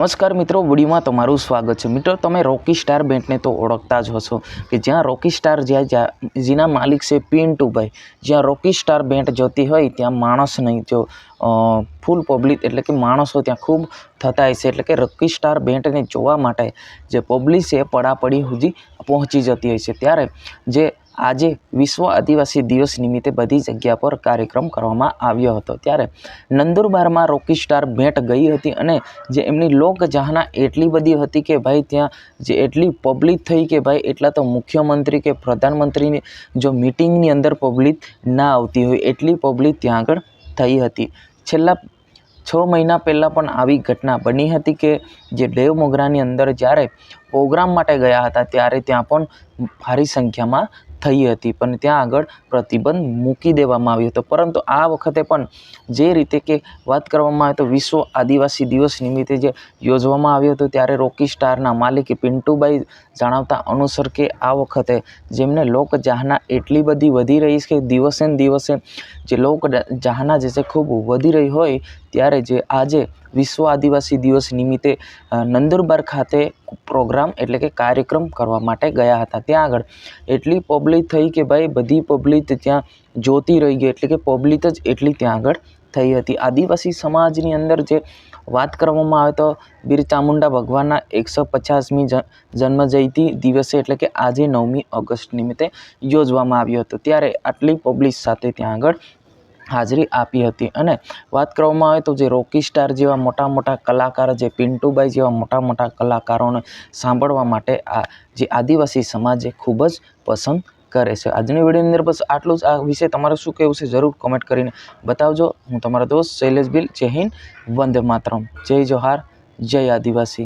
નમસ્કાર મિત્રો, વિડીયોમાં તમારું સ્વાગત છે. મિત્રો, તમે રોકી સ્ટાર બેન્ડને તો ઓળખતા જ હશો કે જ્યાં રોકી સ્ટાર જ્યાં જ્યાં જેના માલિક છે પિન્ટુભાઈ જ્યાં રોકી સ્ટાર બેન્ડ જોતી હોય, ત્યાં માણસ નહીં. જો ફૂલ પબ્લિક એટલે કે માણસો ત્યાં ખૂબ થતા છે. એટલે કે રોકી સ્ટાર બેન્ડને જોવા માટે જે પબ્લિક છે પડાપડી સુધી પહોંચી જતી હોય છે. ત્યારે જે આજે વિશ્વ આદિવાસી દિવસ નિમિત્તે બધી જગ્યા પર કાર્યક્રમ કરવામાં આવ્યો હતો. ત્યારે નંદુરબારમાં રોકી સ્ટાર ભેટ ગઈ હતી અને જે એમની લોકજાહના એટલી બધી હતી કે ભાઈ ત્યાં જે એટલી પબ્લિક થઈ કે ભાઈ એટલા તો મુખ્યમંત્રી કે પ્રધાનમંત્રીની જો મિટિંગની અંદર પબ્લિક ના આવતી હોય એટલી પબ્લિક ત્યાં આગળ થઈ હતી. છેલ્લા છ મહિના પહેલાં પણ આવી ઘટના બની હતી કે જે દેવ મોગરાની અંદર જ્યારે પ્રોગ્રામ માટે ગયા હતા ત્યારે ત્યાં પણ ભારી સંખ્યામાં થઈ હતી પણ ત્યાં આગળ પ્રતિબંધ મૂકી દેવામાં આવ્યો હતો. પરંતુ આ વખતે પણ જે રીતે કે વાત કરવામાં આવે તો વિશ્વ આદિવાસી દિવસ નિમિત્તે જે યોજવામાં આવ્યો હતો ત્યારે રોકી સ્ટારના માલિક પિન્ટુભાઈ જણાવતા અનુસાર કે આ વખતે જેમને લોક ચાહના એટલી બધી વધી રહી છે કે દિવસે ને દિવસે જે લોક ચાહના જે છે ખૂબ વધી રહી હોય, ત્યારે જે આજે વિશ્વ આદિવાસી દિવસ નિમિત્તે નંદુરબાર ખાતે પ્રોગ્રામ એટલે કે કાર્યક્રમ કરવા માટે ગયા હતા. ત્યાં આગળ એટલી પબ્લિક થઈ કે ભાઈ બધી પબ્લિક ત્યાં જોતી રહી ગઈ, એટલે કે પબ્લિક જ એટલી ત્યાં આગળ થઈ હતી. આદિવાસી સમાજની અંદર જે વાત કરવામાં આવે તો બીર ચામુંડા ભગવાનના એકસો પચાસમી જન્મ જયંતિ દિવસે એટલે કે આજે નવમી ઓગસ્ટ નિમિત્તે યોજવામાં આવ્યો હતો. ત્યારે આટલી પબ્લિક સાથે ત્યાં આગળ હાજરી આપી હતી. અને વાત કરવામાં આવે તો જે રોકી સ્ટાર જેવા મોટા મોટા કલાકાર, જે પિન્ટુભાઈ જેવા મોટા મોટા કલાકારોને સાંભળવા માટે આ જે આદિવાસી સમાજ એ ખૂબ જ પસંદ કરે છે. આજની વિડીયોની અંદર બસ આટલું જ. આ વિશે તમારે શું કહેવું છે, જરૂર કમેન્ટ કરીને બતાવજો. હું તમારો દોસ્ત શૈલેષ બિલ જય હિન્દ. વંદે માતરમ. જય જોહાર જય આદિવાસી.